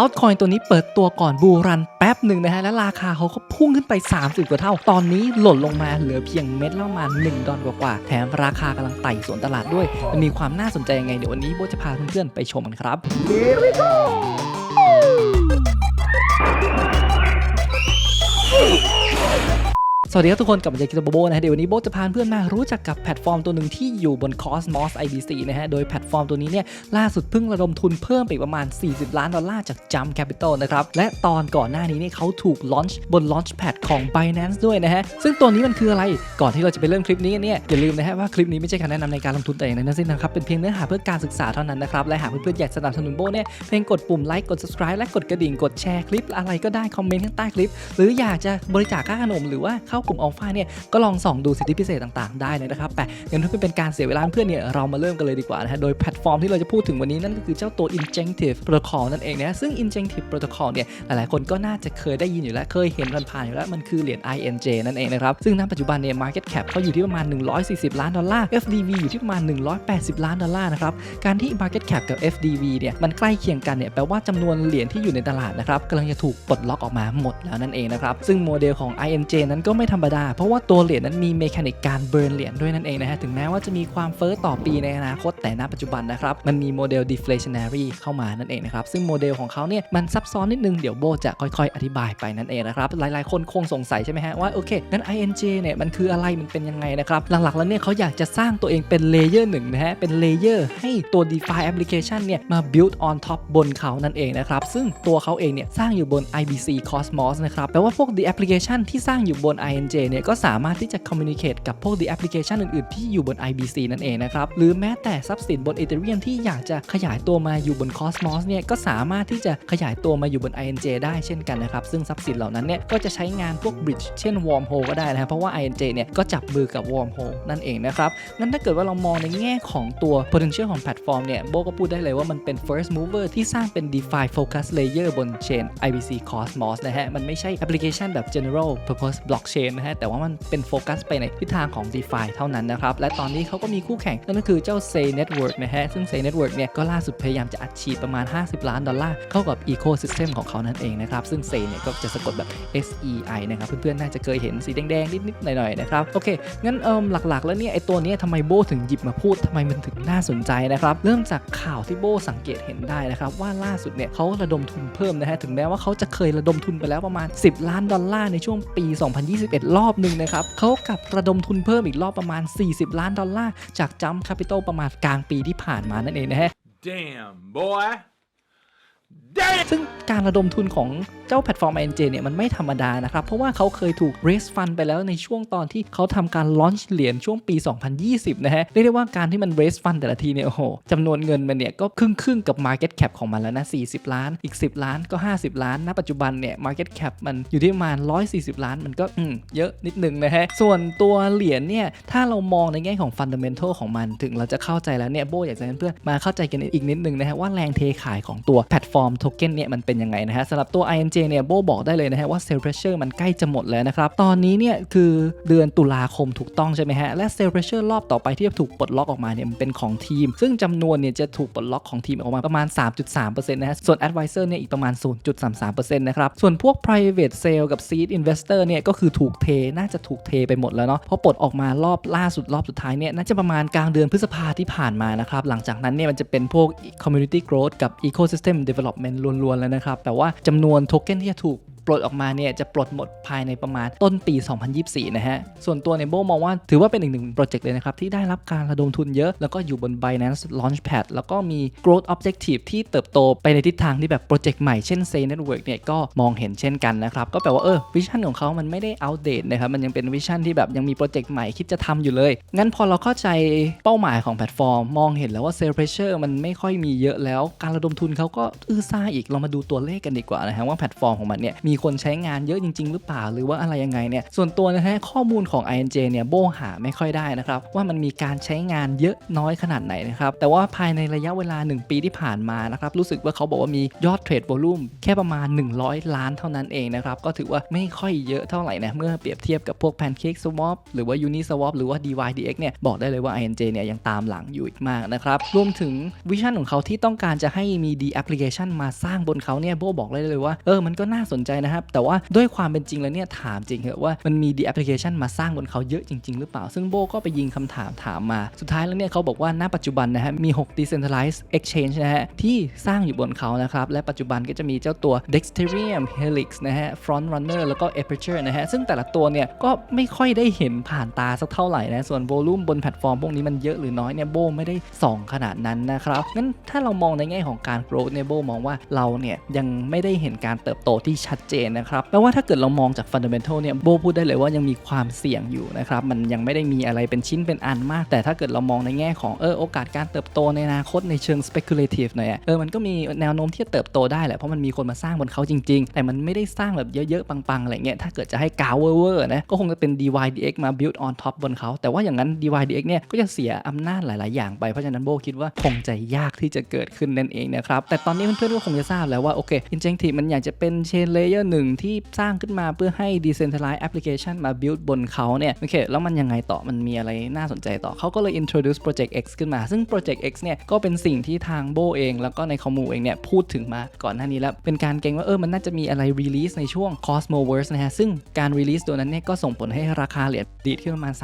altcoin ตัวนี้เปิดตัวก่อนบูรันแป๊บหนึ่งนะฮะ และราคาเขาก็พุ่งขึ้นไป 30 กว่าเท่า ตอนนี้หล่นลงมาเหลือเพียงเม็ดละประมาณ1ดอลกว่าๆแถมราคากำลังไต่สวนตลาดด้วย มันมีความน่าสนใจยังไงเดี๋ยววันนี้โบจะพาเพื่อนๆไปชมกันครับ สวัสดีครับทุกคนกลับมาเจอกิโตโบโบนะฮะเดี๋ยววันนี้โบจะพาเพื่อนมารู้จักกับแพลตฟอร์มตัวหนึ่งที่อยู่บน Cosmos IBC นะฮะ โดยแพลตฟอร์มตัวนี้เนี่ยล่าสุดเพิ่งระดมทุนเพิ่มไปประมาณ 40 ล้านดอลลาร์จาก Jump Capital นะครับ และตอนก่อนหน้านี้เนี่ยเขาถูกลอนช์บน Launchpad ของ Binance ด้วยนะฮะ ซึ่งตัวนี้มันคืออะไรก่อนที่เราจะไปเริ่มคลิปนี้เนี่ยอย่าลืมนะฮะว่าคลิปนี้ไม่ใช่การแนะนำในการลงทุนแต่อย่างใดทั้งสิ้นนะครับเป็นเพียงเนื้อหาเพื่อการศึกษาเท่านั้นนะครับและหากเพื่อนๆอยากสนับสนุนโบเนี่ยเพียงกดปุ่มไลค์กด subscribe และกดกระดิ่งกดแชร์คลิปอะไรก็ได้คอมเมนต์ข้างใต้คลิป หรืออยากจะบริจาคค่าขนมหรือว่าเข้ากลุ่มอัลฟาเนี่ยก็ลองส่องดูสิทธิพิเศษต่างๆได้เลยนะครับแต่งั้นเพื่อเป็นการเสียเวลาเพื่อนเนี่ยเรามาเริ่มกันเลยดีกว่านะฮะโดยแพลตฟอร์มที่เราจะพูดถึงวันนี้นั่นก็คือเจ้าตัว Injective Protocol นั่นเองนะซึ่ง Injective Protocol เนี่ยหลายๆคนก็น่าจะเคยได้ยินอยู่แล้วเคยเห็นผ่านๆอยู่แล้วมันคือเหรียญ INJ นั่นเองนะครับซึ่งณปัจจุบันเนี่ย market cap เขาอยู่ที่ประมาณ 140 ล้านดอลลาร์ FDV อยู่ที่ประมาณ 180 ล้านดอลลาร์นะครับการที่ market cap กับ FDV เนี่ยมันใกล้เคียงกันเนี่ยแปลว่าจำนวนเหรียญที่อยู่ในตลาดนะครับกำลังจะถูกปลดล็อกออกมาหมดแล้วนั่นเองนะครับซึ่งโมเดลของ INJ นั้นก็ไม่ธรรมดา เพราะว่าตัวเหรียญนั้นมีเมคานิกการเบิร์นเหรียญด้วยนั่นเองนะฮะ ถึงแม้ว่าจะมีความเฟ้อต่อปีในอนาคตแต่ณปัจจุบันนะครับ มันมีโมเดล deflationary เข้ามานั่นเองนะครับ ซึ่งโมเดลของเขาเนี่ยมันซับซ้อนนิดนึงเดี๋ยวโบจะค่อยๆ อธิบายไปนั่นเองนะครับ หลายๆ คนคงสงสัยใช่ไหมฮะว่าโอเคงั้น INJ เนี่ยมันคืออะไรมันเป็นยังไงนะครับหลักๆแล้วเนี่ยเขาอยากจะสร้างตัวเองเป็นเลเยอร์หนึ่งนะฮะเป็นเลเยอร์ให้ตัว DeFi application เนี่ยมา build on top บนเขานั่นเองนะครับซึ่งตัวเขาเองเนี่ยสร้างอยู่บน IBC Cosmos นะครับแปลว่าพวก the application ที่สร้างอยู่บน INJ เนี่ยก็สามารถที่จะ communicate กับพวก the application อื่นๆ ที่อยู่บน IBC นั่นเองนะครับ หรือแม้แต่ทรัพย์สินบน Ethereum ที่อยากจะขยายตัวมาอยู่บน Cosmos เนี่ยก็สามารถที่จะขยายตัวมาอยู่บน INJ ได้เช่นกันนะครับ ซึ่งทรัพย์สินเหล่านั้นเนี่ยก็จะใช้งานพวก bridge เช่น wormhole ก็ได้นะครับเพราะว่า INJ เนี่ยก็จับมือกับ wormhole นั่นเองนะครับงั้นถ้าเกิดว่าเรามองในแง่ของตัว potential ของแพลตฟอร์มเนี่ยโบก็พูดได้เลยว่ามันเป็น first mover ที่สร้างเป็น DeFi focus layer บน chain IBC Cosmos นะฮะมันไม่ใช่แอปพลิเคชันแบบ general purpose blockchain นะฮะแต่ว่ามันเป็นโฟกัสไปในทิศทางของ DeFi เท่านั้นนะครับ และตอนนี้เขาก็มีคู่แข่งนั่นก็คือเจ้า Say Network นะฮะซึ่ง Say Network เนี่ยก็ล่าสุดพยายามจะอัดฉีดประมาณ 50 ล้านดอลลาร์เข้ากับ Ecosystem ของเขานั่นเองนะครับ ซึ่ง Say เนี่ยก็จะสะกดแบบ S E I นะครับ เพื่อนๆน่าจะเคยเห็นสีแดงๆ นิดๆหน่อยๆนะครับโอเคงั้นเอิมหลักๆ แล้วเนี่ยไอตัวนี้ทำไมโบถึงหยิบมาพูดทำไมมันถึงน่าสนใจนะครับเริ่มจากข่าวที่โบสังเกตเห็นได้นะครับว่าล่าสุดเนี่ยเขาระดมทุนเพิ่มนะฮะถึงแม้ว่าเขาจะเคยระดมทุนไปแล้วประมาณ 10 ล้านดอลลาร์ในช่วงปี 2021รอบหนึ่งนะครับเขากลับระดมทุนเพิ่มอีกรอบประมาณ 40 ล้านดอลลาร์ จากจัมป์แคปิตอลประมาณกลางปีที่ผ่านมานั่นเองนะฮะ Damn, boy. ซึ่งการระดมทุนของเจ้าแพลตฟอร์ม INJ เนี่ยมันไม่ธรรมดานะครับ เพราะว่าเขาเคยถูก raise fund ไปแล้วในช่วงตอนที่เขาทำการ launch เหรียญช่วงปี 2020 นะฮะ เรียกได้ว่าการที่มัน raise fund แต่ละทีเนี่ยโอ้โหจำนวนเงินมันเนี่ยก็ครึ่งครึ่งกับ market cap ของมันแล้วนะ 40 ล้าน อีก 10 ล้านก็ 50 ล้าน ณ ปัจจุบันเนี่ย market cap มันอยู่ที่ประมาณ 140 ล้าน มันก็อืมเยอะนิดนึงนะฮะ ส่วนตัวเหรียญเนี่ยถ้าเรามองในแง่ของ fundamental ของมัน ถึงเราจะเข้าใจแล้วเนี่ยโบอยากจะให้เพื่อนมาเข้าใจกันอีกนิดนึงนะฮะว่าแรงเทขายของตัวแพลตฟอร์มโทเก้นเนี่ยมันเป็นยังไงนะฮะสำหรับตัว INJ เนี่ยโบบอกได้เลยนะฮะว่า sell pressure มันใกล้จะหมดแล้วนะครับ ตอนนี้เนี่ยคือเดือนตุลาคมถูกต้องใช่ไหมฮะ และ sell pressure รอบต่อไปที่จะถูกปลดล็อกออกมาเนี่ยมันเป็นของทีม ซึ่งจำนวนเนี่ยจะถูกปลดล็อกของทีมออกมาประมาณ 3.3%นะฮะ ส่วน advisor เนี่ยอีกประมาณ 0.33%นะครับ ส่วนพวก private sale กับ seed investor เนี่ยก็คือถูกเทน่าจะถูกเทไปหมดแล้วเนาะเพราะปลดออกมารอบล่าสุดรอบสุดท้ายเนี่ยน่าจะประมาณกลางเดือนพฤษภาที่ผ่านมานะครับหลังจากนั้นเนี่ยมันจะเป็นพวก community growth กับ ecosystem development ล้วนๆแล้วนะครับ แต่ว่าจำนวนโทเก้นที่จะถูก ปลดออกมาเนี่ยจะปลดหมดภายในประมาณต้นปี 2024 นะฮะ ส่วนตัวในโบมองว่าถือว่าเป็นอีกหนึ่งโปรเจกต์เลยนะครับ ที่ได้รับการระดมทุนเยอะ แล้วก็อยู่บน Binance Launchpad แล้วก็มี growth objective ที่เติบโตไปในทิศทางที่แบบโปรเจกต์ใหม่เช่น Say Network เนี่ยก็มองเห็นเช่นกันนะครับ ก็แปลว่าเออวิชั่นของเขามันไม่ได้ outdate นะครับมันยังเป็นวิชั่นที่แบบยังมีโปรเจกต์ใหม่คิดจะทำอยู่เลย งั้นพอเราเข้าใจเป้าหมายของแพลตฟอร์ม มองเห็นแล้วว่า sell pressure มันไม่ค่อยมีเยอะแล้ว การระดมทุนเขาก็อื้อซ่าอีกเรามาดูตัวเลขกันดีกว่านะฮะว่าแพลตฟอร์มของมันเนี่ยมีคนใช้งานเยอะจริง ๆ หรือเปล่า หรือว่าอะไรยังไงเนี่ยส่วนตัวนะฮะข้อมูลของ INJ เนี่ยโบหาไม่ค่อยได้นะครับว่ามันมีการใช้งานเยอะน้อยขนาดไหนนะครับแต่ว่าภายในระยะเวลา 1 ปีที่ผ่านมานะครับรู้สึกว่าเขาบอกว่ามียอดเทรดโวลูมแค่ประมาณ 100 ล้านเท่านั้นเองนะครับก็ถือว่าไม่ค่อยเยอะเท่าไหร่นะเมื่อเปรียบเทียบกับพวก Pancake Swap หรือว่า Uniswap หรือว่า DYDX เนี่ยบอกได้เลยว่า INJ เนี่ยยังตามหลังอยู่อีกมากนะครับรวมถึงวิชั่นของเขาที่ต้องการจะให้มี D application มาสร้างบนเขาเนี่ยโบบอกเลยเลยว่าเออมันก็น่าสนใจนะครับ แต่ว่าด้วยความเป็นจริงแล้วเนี่ยถามจริงเหอะว่ามันมี D application มาสร้างบนเขาเยอะจริง ๆ หรือเปล่า ซึ่งโบก็ไปยิงคำถามถามมา สุดท้ายแล้วเนี่ยเขาบอกว่าณปัจจุบันนะฮะมี 6 decentralized exchange นะฮะที่สร้างอยู่บนเขานะครับ และปัจจุบันก็จะมีเจ้าตัว Dexterium Helix นะฮะ Front Runner แล้วก็ Aperture นะฮะ ซึ่งแต่ละตัวเนี่ยก็ไม่ค่อยได้เห็นผ่านตาสักเท่าไหร่นะ ส่วนโวลูมบนแพลตฟอร์มพวกนี้มันเยอะหรือน้อยเนี่ยโบไม่ได้ส่องขนาดนั้นนะครับ งั้นถ้าเรามองในแง่ของการ growth เนี่ยโบมองว่าเราเนี่ยยังไม่ได้เห็นการเติบโตที่ชัดเจนนะครับแปลว่าถ้าเกิดเรามองจาก fundamental เนี่ยโบพูดได้เลยว่ายังมีความเสี่ยงอยู่นะครับมันยังไม่ได้มีอะไรเป็นชิ้นเป็นอันมาก แต่ถ้าเกิดเรามองในแง่ของเออโอกาสการเติบโตในอนาคตในเชิง speculative หน่อยเออมันก็มีแนวโน้มที่จะเติบโตได้แหละเพราะมันมีคนมาสร้างบนเขาจริง ๆ แต่มันไม่ได้สร้างแบบเยอะๆปังๆอะไรเงี้ยถ้าเกิดจะให้กาวเวอร์นะก็คงจะเป็น DYDX มา build on top บนเขาแต่ว่าอย่างนั้น DYDX เนี่ยก็จะเสียอำนาจหลาย ๆ อย่างไปเพราะฉะนั้นโบคิดว่าคงจะยากที่จะเกิดขึ้นนั่นเองนะครับแต่ตอนนี้เพื่อนๆก็คงจะทราบแล้วว่าโอเค Injective มันอยากจะเป็น chain layer หนึ่งที่สร้างขึ้นมาเพื่อให้ decentralized application มา build บนเขาเนี่ยโอเคแล้วมันยังไงต่อมันมีอะไรน่าสนใจต่อเขาก็เลย introduce project X ขึ้นมา ซึ่ง project X เนี่ยก็เป็นสิ่งที่ทางโบเอง แล้วก็ในคอมมูเองเนี่ยพูดถึงมาก่อนหน้านี้แล้ว เป็นการเกรงว่าเออมันน่าจะมีอะไร release ในช่วง Cosmoverse นะฮะซึ่งการ release ตัวนั้นเนี่ยก็ส่งผลให้ราคาเหรียญดีดขึ้นประมาณ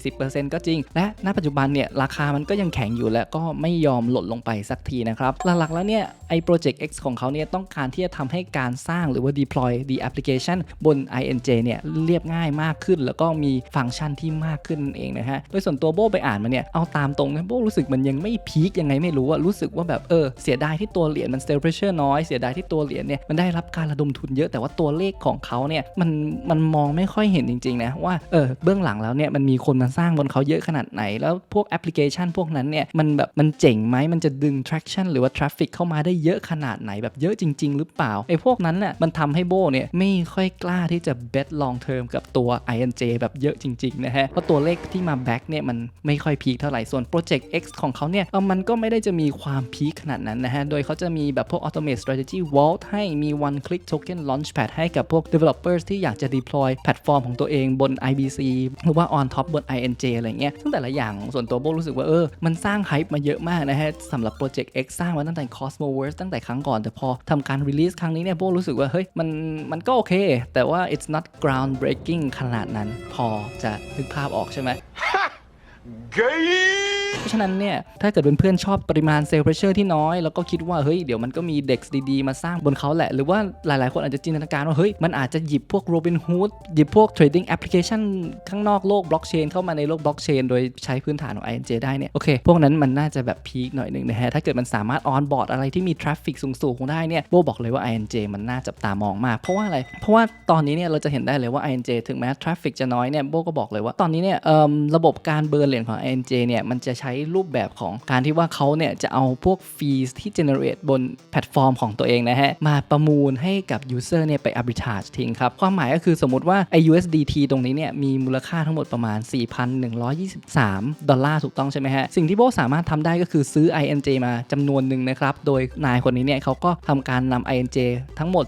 30-40%ก็จริง และณปัจจุบันเนี่ยราคามันก็ยังแข็งอยู่และก็ไม่ยอมหล่นลงไปสักทีนะครับหลักๆแล้วเนี่ยไอ้ project X ของเขาเนี่ยต้องการที่จะทำให้การสร้างหรือว่า deploy the application บน INJ เนี่ยเรียบง่ายมากขึ้น แล้วก็มีฟังก์ชันที่มากขึ้นนั่นเองนะฮะ โดยส่วนตัวโบไปอ่านมาเนี่ย เอาตามตรงนะโบรู้สึกมันยังไม่พีคยังไงไม่รู้อะรู้สึกว่าแบบเออเสียดายที่ตัวเหรียญมัน stable pressure น้อย เสียดายที่ตัวเหรียญเนี่ยมันได้รับการระดมทุนเยอะแต่ว่าตัวเลขของเขาเนี่ยมันมันมองไม่ค่อยเห็นจริงๆนะว่าเออเบื้องหลังแล้วเนี่ยมันมีคนมาสร้างบนเขาเยอะขนาดไหน แล้วพวกแอปพลิเคชันพวกนั้นเนี่ยมันแบบมันเจ๋งไหมมันจะดึง traction หรือว่า traffic เข้ามาได้เยอะขนาดไหนแบบเยอะจริง ๆ หรือเปล่าไอ้พวกนั้นน่ะมันทำให้โบเนี่ยไม่ค่อยกล้าที่จะ bet long term กับตัว INJ แบบเยอะจริงๆนะฮะ เพราะตัวเลขที่มา back เนี่ยมันไม่ค่อยพีคเท่าไหร่ ส่วน project X ของเขาเนี่ยเออมันก็ไม่ได้จะมีความพีคขนาดนั้นนะฮะ โดยเขาจะมีแบบพวก automate strategy vault ให้มี one click token launchpad ให้กับพวก developers ที่อยากจะ deploy แพลตฟอร์มของตัวเองบน IBC หรือว่า on top บน INJ อะไรเงี้ย ซึ่งแต่ละอย่างส่วนตัวโบรู้สึกว่าเออ มันสร้าง hype มาเยอะมากนะฮะสำหรับ Project X สร้างมาตั้งแต่ Cosmoverse ตั้งแต่ครั้งก่อน แต่พอทำการ release ครั้งนี้เนี่ยโบรู้สึกว่าเฮ้ยมันมันก็โอเค แต่ว่า it's not groundbreaking ขนาดนั้น พอจะนึกภาพออกใช่ไหม เพราะฉะนั้นเนี่ยถ้าเกิดเพื่อนๆชอบปริมาณเซลล์เพรสเชอร์ที่น้อย แล้วก็คิดว่าเฮ้ยเดี๋ยวมันก็มีเด็กดีๆ มาสร้างบนเขาแหละ หรือว่าหลายๆ คนอาจจะจินตนาการว่าเฮ้ยมันอาจจะหยิบพวก Robinhood หยิบพวก trading application ข้างนอกโลกบล็อกเชนเข้ามาในโลกบล็อกเชนโดยใช้พื้นฐานของ INJ ได้เนี่ยโอเคพวกนั้นมันน่าจะแบบพีคหน่อยหนึ่งนะฮะถ้าเกิดมันสามารถออนบอร์ดอะไรที่มีทราฟฟิกสูงๆได้เนี่ยโบบอกเลยว่า INJ มันน่าจับตามองมากเพราะว่าอะไรเพราะว่าตอนนี้เนี่ยเราจะเห็นได้เลยว่า INJ ถึงแม้ทราฟฟิกจะน้อยเนี่ยโบก็บอกเลยว่าตอนนี้เนี่ยระบบการเบิร์นเหรียญของ INJ เนี่ยมันจะใช้รูปแบบของการที่ว่าเขาเนี่ยจะเอาพวกฟีสที่ generate บนแพลตฟอร์มของตัวเองนะฮะ มาประมูลให้กับ user เนี่ยไป arbitrage ทิ้งครับ ความหมายก็คือสมมติว่าไอ USDT ตรงนี้เนี่ยมีมูลค่าทั้งหมดประมาณ 4,123 ดอลลาร์ถูกต้องใช่ไหมฮะ สิ่งที่โบสามารถทำได้ก็คือซื้อ INJ มาจำนวนหนึ่งนะครับ โดยนายคนนี้เนี่ยเขาก็ทำการนำ INJ ทั้งหมด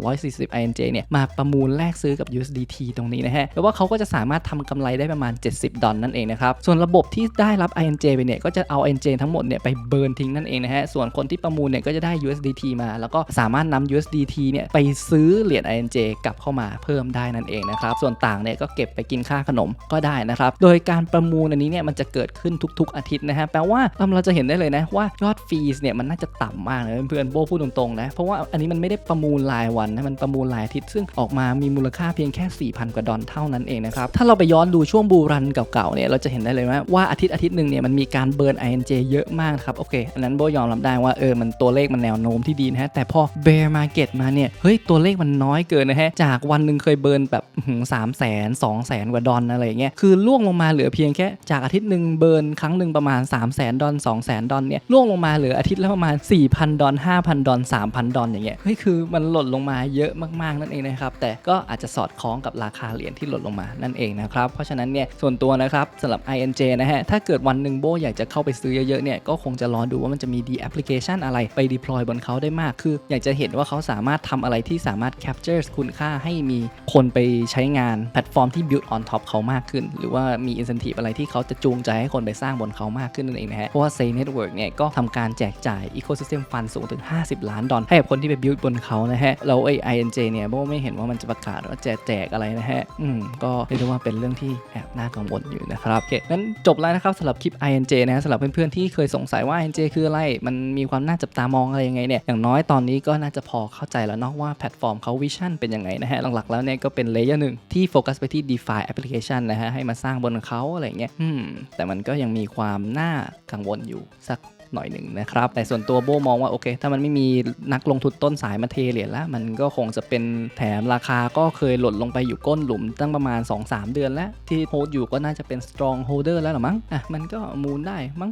2,240 INJ เนี่ยมาประมูลแลกซื้อกับ USDT ตรงนี้นะฮะแปลว่าเขาก็จะสามารถทำกำไรได้ประมาณ 70 ดอลนั่นเองนะครับส่วนระบบที่ได้รับ INJ ไปเนี่ยก็จะเอา N J ทั้งหมดเนี่ยไปเบิร์นทิ้งนั่นเองนะฮะ ส่วนคนที่ประมูลเนี่ยก็จะได้ USDT มาแล้วก็สามารถนำ USDT เนี่ยไปซื้อเหรียญ INJ กลับเข้ามาเพิ่มได้นั่นเองนะครับ ส่วนต่างเนี่ยก็เก็บไปกินค่าขนมก็ได้นะครับ โดยการประมูลอันนี้เนี่ยมันจะเกิดขึ้นทุก ๆ อาทิตย์นะฮะแปลว่าเราจะเห็นได้เลยนะว่ายอดฟีสเนี่ยมันน่าจะต่ำมากเลยเพื่อนๆโบพูดตรงๆนะเพราะว่าอันนี้มันไม่ได้ประมูลรายวันนะมันประมูลรายอาทิตย์ซึ่งออกมามีมูลค่าเพียงแค่ 4,000 กว่าดอลเท่านั้นเองนะครับถ้าเราไปย้อนดูช่วงบูรันเก่าๆเนี่ยเราจะเห็นได้เลยว่าอาทิตย์อาทิตย์หนึ่งเนี่ยมันมีการเบิร์น INJ เยอะมากครับโอเค อันนั้นโบยอมรับได้ว่าเออมันตัวเลขมันแนวโน้มที่ดีนะฮะแต่พอ bear market มาเนี่ยเฮ้ยตัวเลขมันน้อยเกินนะฮะจากวันหนึ่งเคยเบิร์นแบบสามแสนสองแสนกว่าดอลอะไรเงี้ยคือล่วงลงมาเหลือเพียงแค่จากอาทิตย์หนึ่งเบิร์นครั้งหนึ่งประมาณ 3 0 0แสนดอล2 0 0แสนดอลเนี่ยล่วงลงมาเหลืออาทิตย์ละประมาณ 4,000 ดอล5,000 ดอล3,000 ดอลอย่างเงี้ยเฮ้ยคือมันหล่นลงมาเยอะมากๆนั่นเองนะครับแต่ก็อาจจะสอดคล้องกับราคาเหรียญที่หล่นลงมานั่นเองนะครับเพราะฉะนั้นเนี่ยส่วนตัวนะครับสำหรับ INJ นะฮะถ้าเกิดวันหนึ่งโบอยากจะเข้าไปซื้อเยอะๆเนี่ยก็คงจะรอดูว่ามันจะมีดีแอปพลิเคชันอะไรไป deploy บนเขาได้มาก คืออยากจะเห็นว่าเขาสามารถทำอะไรที่สามารถ capture คุณค่าให้มีคนไปใช้งานแพลตฟอร์มที่ build on top เขามากขึ้น หรือว่ามี incentive อะไรที่เขาจะจูงใจให้คนไปสร้างบนเขามากขึ้นนั่นเองนะฮะ เพราะว่า Say Network เนี่ยก็ทำการแจกจ่าย ecosystem fund สูงถึง 50 ล้านดอลให้กับคนที่ไป build บนเขานะฮะแล้วไอ้ INJ เนี่ยโบไม่เห็นว่ามันจะประกาศว่าแจกแจกอะไรนะฮะ อืมก็เรียกได้ว่าเป็นเรื่องที่แอบน่ากังวลอยู่นะครับโอเคงั้นจบแล้วนะครับสำหรับคลิป INJ นะฮะสำหรับเพื่อนๆที่เคยสงสัยว่า INJ คืออะไร มันมีความน่าจับตามองอะไรยังไงเนี่ย อย่างน้อยตอนนี้ก็น่าจะพอเข้าใจแล้วเนาะว่าแพลตฟอร์มเขาวิชั่นเป็นยังไงนะฮะ หลักๆแล้วเนี่ยก็เป็นเลเยอร์หนึ่งที่โฟกัสไปที่ DeFi application นะฮะ ให้มาสร้างบนเขาอะไรอย่างเงี้ย อืม แต่มันก็ยังมีความน่ากังวลอยู่สัก หน่อยหนึ่งนะครับ แต่ส่วนตัวโบมองว่าโอเค ถ้ามันไม่มีนักลงทุนต้นสายมาเทเหรียญแล้วมันก็คงจะเป็นแถมราคาก็เคยหล่นลงไปอยู่ก้นหลุม ตั้งประมาณ 2-3 เดือนแล้ว ที่โฮดอยู่ก็น่าจะเป็น strong holder แล้วหรอมั้งอะมันก็มูลได้มั้ง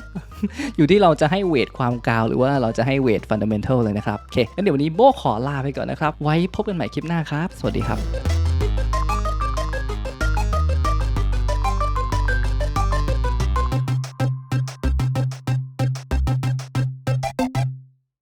อยู่ที่เราจะให้เวทความกาวหรือว่าเราจะให้เวท fundamental เลยนะครับโอเคงั้นเดี๋ยววันนี้โบขอลาไปก่อนนะครับ ไว้พบกันใหม่คลิปหน้าครับ สวัสดีครับ